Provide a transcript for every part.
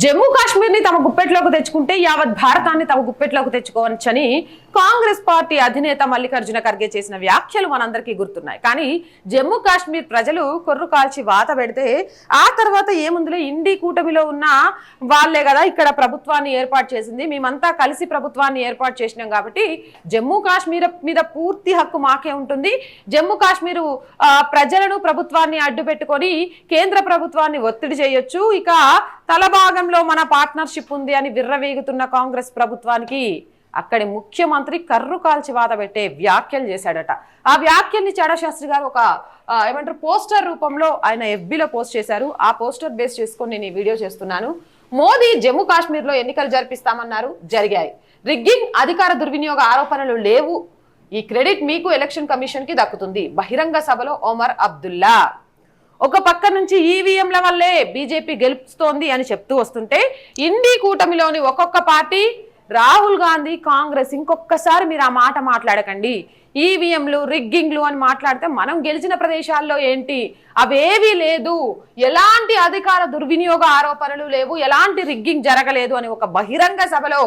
జమ్మూ కాశ్మీర్ని తమ గుప్పెట్లోకి తెచ్చుకుంటే యావత్ భారతాన్ని తమ గుప్పెట్లోకి తెచ్చుకోవచ్చని కాంగ్రెస్ పార్టీ అధినేత మల్లికార్జున ఖర్గే చేసిన వ్యాఖ్యలు మనందరికీ గుర్తున్నాయి. కానీ జమ్మూ కాశ్మీర్ ప్రజలు కొర్రు కాల్చి వాత పెడితే ఆ తర్వాత ఏముందిలే? ఇండి కూటమిలో ఉన్న వాళ్ళే కదా ఇక్కడ ప్రభుత్వాన్ని ఏర్పాటు చేసింది. మేమంతా కలిసి ప్రభుత్వాన్ని ఏర్పాటు చేసినాం కాబట్టి జమ్మూ కాశ్మీర్ మీద పూర్తి హక్కు మాకే ఉంటుంది. జమ్మూ కాశ్మీరు ప్రజలను ప్రభుత్వాన్ని అడ్డు పెట్టుకొని కేంద్ర ప్రభుత్వాన్ని ఒత్తిడి చేయొచ్చు. ఇక తల భాగంలో మన పార్ట్నర్షిప్ ఉంది అని విర్రవేగుతున్న కాంగ్రెస్ ప్రభుత్వానికి అక్కడి ముఖ్యమంత్రి కర్రు కాల్చి వాద పెట్టే వ్యాఖ్యలు చేశాడట. ఆ వ్యాఖ్యల్ని చాడా శాస్త్రి గారు ఒక ఏమంటారు పోస్టర్ రూపంలో ఆయన ఎఫ్బీలో పోస్ట్ చేశారు. ఆ పోస్టర్ బేస్ చేసుకొని నేను ఈ వీడియో చేస్తున్నాను. మోదీ జమ్మూ కాశ్మీర్లో ఎన్నికలు జరిపిస్తామన్నారు. జరిగాయి. రిగ్గింగ్ అధికార దుర్వినియోగ ఆరోపణలు లేవు. ఈ క్రెడిట్ మీకు ఎలక్షన్ కమిషన్కి దక్కుతుంది. బహిరంగ సభలో ఒమర్ అబ్దుల్లా ఒక పక్క నుంచి ఈవీఎంల వల్లే బీజేపీ గెలుపుస్తోంది అని చెప్తూ వస్తుంటే ఇండి కూటమిలోని ఒక్కొక్క పార్టీ రాహుల్ గాంధీ కాంగ్రెస్ ఇంకొకసారి మీరు ఆ మాట మాట్లాడకండి. ఈవీఎంలు రిగ్గింగ్లు అని మాట్లాడితే మనం గెలిచిన ప్రదేశాల్లో ఏంటి? అవేవీ లేదు. ఎలాంటి అధికార దుర్వినియోగ ఆరోపణలు లేవు. ఎలాంటి రిగ్గింగ్ జరగలేదు అని ఒక బహిరంగ సభలో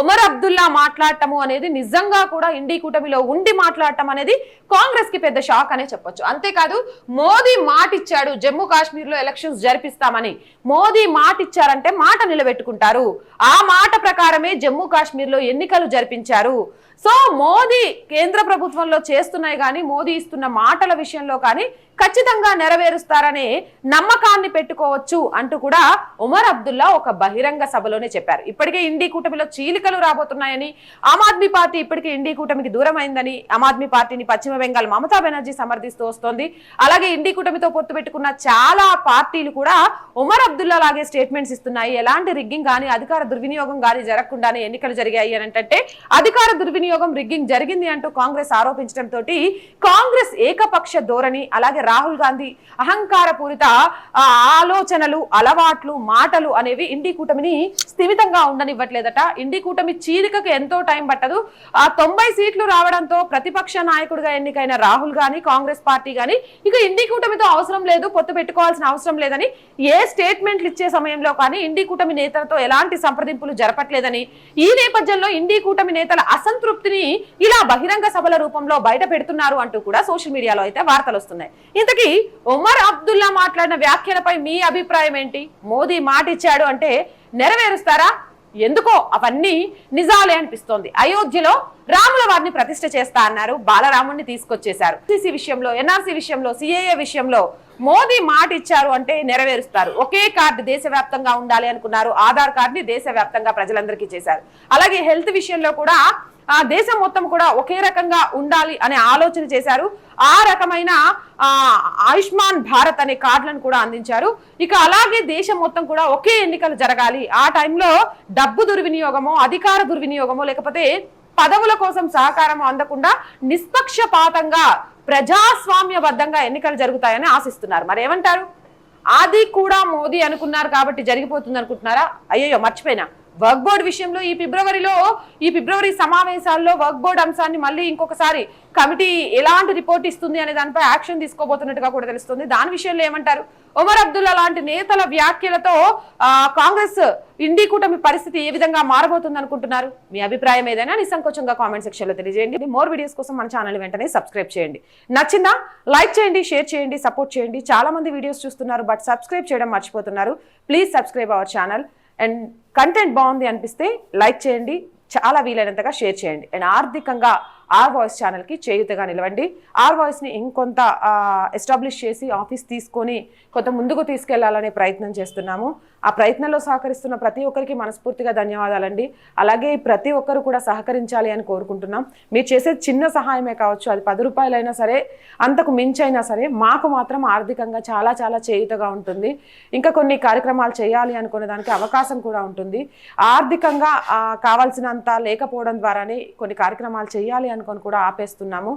ఒమర్ అబ్దుల్లా మాట్లాడటము అనేది నిజంగా కూడా ఇండి కూటమిలో ఉండి మాట్లాడటం అనేది కాంగ్రెస్కి పెద్ద షాక్ అనే చెప్పొచ్చు. అంతేకాదు మోదీ మాట ఇచ్చాడు జమ్మూ కాశ్మీర్లో ఎలక్షన్స్ జరిపిస్తామని. మోదీ మాట ఇచ్చారంటే మాట నిలబెట్టుకుంటారు. ఆ మాట ప్రకారమే జమ్మూ కాశ్మీర్లో ఎన్నికలు జరిపించారు. సో మోదీ కేంద్ర ప్రభుత్వం ప్రభుత్వంలో చేస్తున్నాయి కానీ మోదీ ఇస్తున్న మాటల విషయంలో కానీ ఖచ్చితంగా నెరవేరుస్తారనే నమ్మకాన్ని పెట్టుకోవచ్చు అంటూ కూడా ఉమర్ అబ్దుల్లా ఒక బహిరంగ సభలోనే చెప్పారు. ఇప్పటికే ఇండి కూటమిలో చీలికలు రాబోతున్నాయని ఆమ్ ఆద్మీ పార్టీ ఇప్పటికే ఇండి కూటమికి దూరం అయిందని ఆమ్ ఆద్మీ పార్టీని పశ్చిమ బెంగాల్ మమతా బెనర్జీ సమర్థిస్తూ వస్తోంది. అలాగే ఇండి కూటమితో పొత్తు పెట్టుకున్న చాలా పార్టీలు కూడా ఉమర్ అబ్దుల్లా లాగే స్టేట్మెంట్స్ ఇస్తున్నాయి. ఎలాంటి రిగ్గింగ్ కానీ అధికార దుర్వినియోగం కానీ జరగకుండానే ఎన్నికలు జరిగాయి అని అంటే అధికార దుర్వినియోగం రిగ్గింగ్ జరిగింది అంటూ కాంగ్రెస్ ఆరోపించడంతో కాంగ్రెస్ ఏకపక్ష ధోరణి అలాగే రాహుల్ గాంధీ అహంకార పూరిత ఆలోచనలు అలవాట్లు మాటలు అనేవి ఇండి కూటమిని స్థిమితంగా ఉండనివ్వట్లేదట. ఇండి కూటమి చీలికకు ఎంతో టైం పట్టదు. ఆ తొంభై సీట్లు రావడంతో ప్రతిపక్ష నాయకుడిగా ఎన్నికైన రాహుల్ గాని కాంగ్రెస్ పార్టీ గాని ఇక ఇండి కూటమితో అవసరం లేదు పొత్తు పెట్టుకోవాల్సిన అవసరం లేదని ఏ స్టేట్మెంట్లు ఇచ్చే సమయంలో కానీ ఇండి కూటమి నేతలతో ఎలాంటి సంప్రదింపులు జరపట్లేదని ఈ నేపథ్యంలో ఇండి కూటమి నేతల అసంతృప్తిని ఇలా బహిరంగ సభల రూపంలో బయట పెడుతున్నారు అంటూ కూడా సోషల్ మీడియాలో అయితే వార్తలు వస్తున్నాయి. ఇంతకీ ఉమర్ అబ్దుల్లా మాట్లాడిన వ్యాఖ్యలపై మీ అభిప్రాయం ఏంటి? మోదీ మాట ఇచ్చాడు అంటే నెరవేరుస్తారా? ఎందుకో అవన్నీ నిజాలే అనిపిస్తోంది. అయోధ్యలో రాముల వారిని ప్రతిష్ట చేస్తా అన్నారు. బాలరాముడిని తీసుకొచ్చేశారు. సిసి విషయంలో ఎన్ఆర్సీ విషయంలో సిఏఏ విషయంలో మోదీ మాట ఇచ్చారు అంటే నెరవేరుస్తారు. ఒకే కార్డు దేశవ్యాప్తంగా ఉండాలి అనుకున్నారు. ఆధార్ కార్డుని దేశవ్యాప్తంగా ప్రజలందరికీ చేశారు అలాగే హెల్త్ విషయంలో కూడా ఆ దేశం మొత్తం కూడా ఒకే రకంగా ఉండాలి అనే ఆలోచన చేశారు. ఆ రకమైన ఆయుష్మాన్ భారత్ అనే కార్డులను కూడా అందించారు. ఇక అలాగే దేశం మొత్తం కూడా ఒకే ఎన్నికలు జరగాలి. ఆ టైంలో డబ్బు దుర్వినియోగమో అధికార దుర్వినియోగమో లేకపోతే పదవుల కోసం సహకారం అందకుండా నిష్పక్షపాతంగా ప్రజాస్వామ్యబద్ధంగా ఎన్నికలు జరుగుతాయని ఆశిస్తున్నారు. మరి ఏమంటారు? అది కూడా మోదీ అనుకున్నారు కాబట్టి జరిగిపోతుంది అనుకుంటున్నారా అయ్యో మర్చిపోయినా. వర్క్ బోర్డ్ విషయంలో ఈ ఫిబ్రవరిలో ఈ ఫిబ్రవరి సమావేశాల్లో వర్క్ బోర్డ్ అంశాన్ని మళ్ళీ ఇంకొకసారి కమిటీ ఎలాంటి రిపోర్ట్ ఇస్తుంది అనే దానిపై యాక్షన్ తీసుకోబోతున్నట్టుగా కూడా తెలుస్తుంది. దాని విషయంలో ఏమంటారు? ఒమర్ అబ్దుల్లా లాంటి నేతల వ్యాఖ్యలతో కాంగ్రెస్ ఇండి కూటమి పరిస్థితి ఏ విధంగా మారబోతుంది అనుకుంటున్నారు? మీ అభిప్రాయం ఏదైనా నిస్సంకోచంగా కామెంట్ సెక్షన్లో తెలియజేయండి మోర్ వీడియోస్ కోసం మన ఛానల్ వెంటనే సబ్స్క్రైబ్ చేయండి. నచ్చిందా? లైక్ చేయండి షేర్ చేయండి సపోర్ట్ చేయండి. చాలా మంది వీడియోస్ చూస్తున్నారు బట్ సబ్స్క్రైబ్ చేయడం మర్చిపోతున్నారు. Please subscribe our channel. And content బాగుంది అనిపిస్తే లైక్ చేయండి చాలా వీలైనంతగా షేర్ చేయండి. అండ్ ఆర్థికంగా ఆర్ వాయిస్ ఛానల్కి చేయుతగా నిలవండి. ఆర్ వాయిస్ని ఇంకొంత ఎస్టాబ్లిష్ చేసి ఆఫీస్ తీసుకొని కొంత ముందుకు తీసుకెళ్ళాలనే ప్రయత్నం చేస్తున్నాము. ఆ ప్రయత్నంలో సహకరిస్తున్న ప్రతి ఒక్కరికి మనస్ఫూర్తిగా ధన్యవాదాలండి. అలాగే ప్రతి ఒక్కరు కూడా సహకరించాలి అని కోరుకుంటున్నాం. మీరు చేసే చిన్న సహాయమే కావచ్చు అది పది రూపాయలైనా సరే అంతకు మించైనా సరే మాకు మాత్రం ఆర్థికంగా చాలా చాలా చేయుతగా ఉంటుంది. ఇంకా కొన్ని కార్యక్రమాలు చేయాలి అనుకునే దానికి అవకాశం కూడా ఉంటుంది. ఆర్థికంగా కావాల్సినంత లేకపోవడం ద్వారానే కొన్ని కార్యక్రమాలు చేయాలి అనుకొని కూడా ఆపేస్తున్నాము.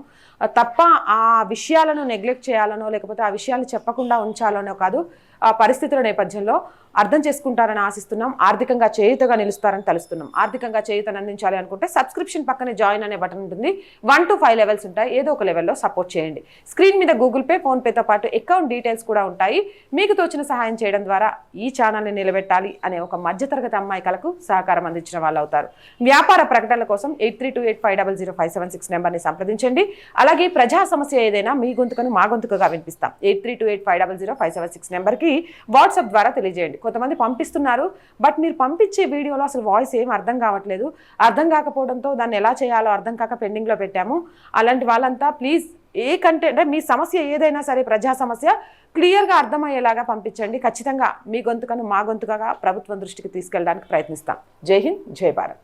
తప్ప ఆ విషయాలను నెగ్లెక్ట్ చేయాలనో లేకపోతే ఆ విషయాలు చెప్పకుండా ఉంచాలనో కాదు ఆ పరిస్థితుల నేపథ్యంలో అర్థం చేసుకుంటారని ఆశిస్తున్నాం. ఆర్థికంగా చేయుతగా నిలుస్తారని తెలుస్తున్నాం. ఆర్థికంగా చేయుతను అందించాలి అనుకుంటే సబ్స్క్రిప్షన్ పక్కనే జాయిన్ అనే బటన్ ఉంటుంది. వన్ టు ఫైవ్ లెవెల్స్ ఉంటాయి. ఏదో ఒక లెవెల్లో సపోర్ట్ చేయండి. స్క్రీన్ మీద గూగుల్ పే ఫోన్పేతో పాటు అకౌంట్ డీటెయిల్స్ కూడా ఉంటాయి. మీకు తోచిన సహాయం చేయడం ద్వారా ఈ ఛానల్ని నిలబెట్టాలి అనే ఒక మధ్యతరగతి అమ్మాయి కలకు సహకారం అందించిన వాళ్ళు అవుతారు. వ్యాపార ప్రకటనల కోసం eight three two eight five double zero five seven six నెంబర్ని సంప్రదించండి. అలాగే ప్రజా సమస్య ఏదైనా మీ గొంతుకను మా గొంతుకగా వినిపిస్తాం. Eight three two eight five double zero five seven six నెంబర్కి వాట్సాప్ ద్వారా తెలియజేయండి. కొంతమంది పంపిస్తున్నారు బట్ మీరు పంపించే వీడియోలో అసలు వాయిస్ ఏం అర్థం కావట్లేదు. అర్థం కాకపోవడంతో దాన్ని ఎలా చేయాలో అర్థం కాక పెండింగ్లో పెట్టాము. అలాంటి వాళ్ళంతా ప్లీజ్ ఏ కంటెంట్ అంటే మీ సమస్య ఏదైనా సరే ప్రజా సమస్య క్లియర్గా అర్థమయ్యేలాగా పంపించండి. ఖచ్చితంగా మీ గొంతుకను మా గొంతుకగా ప్రభుత్వం దృష్టికి తీసుకెళ్ళడానికి ప్రయత్నిస్తాం. జై హింద్ జై భారత్.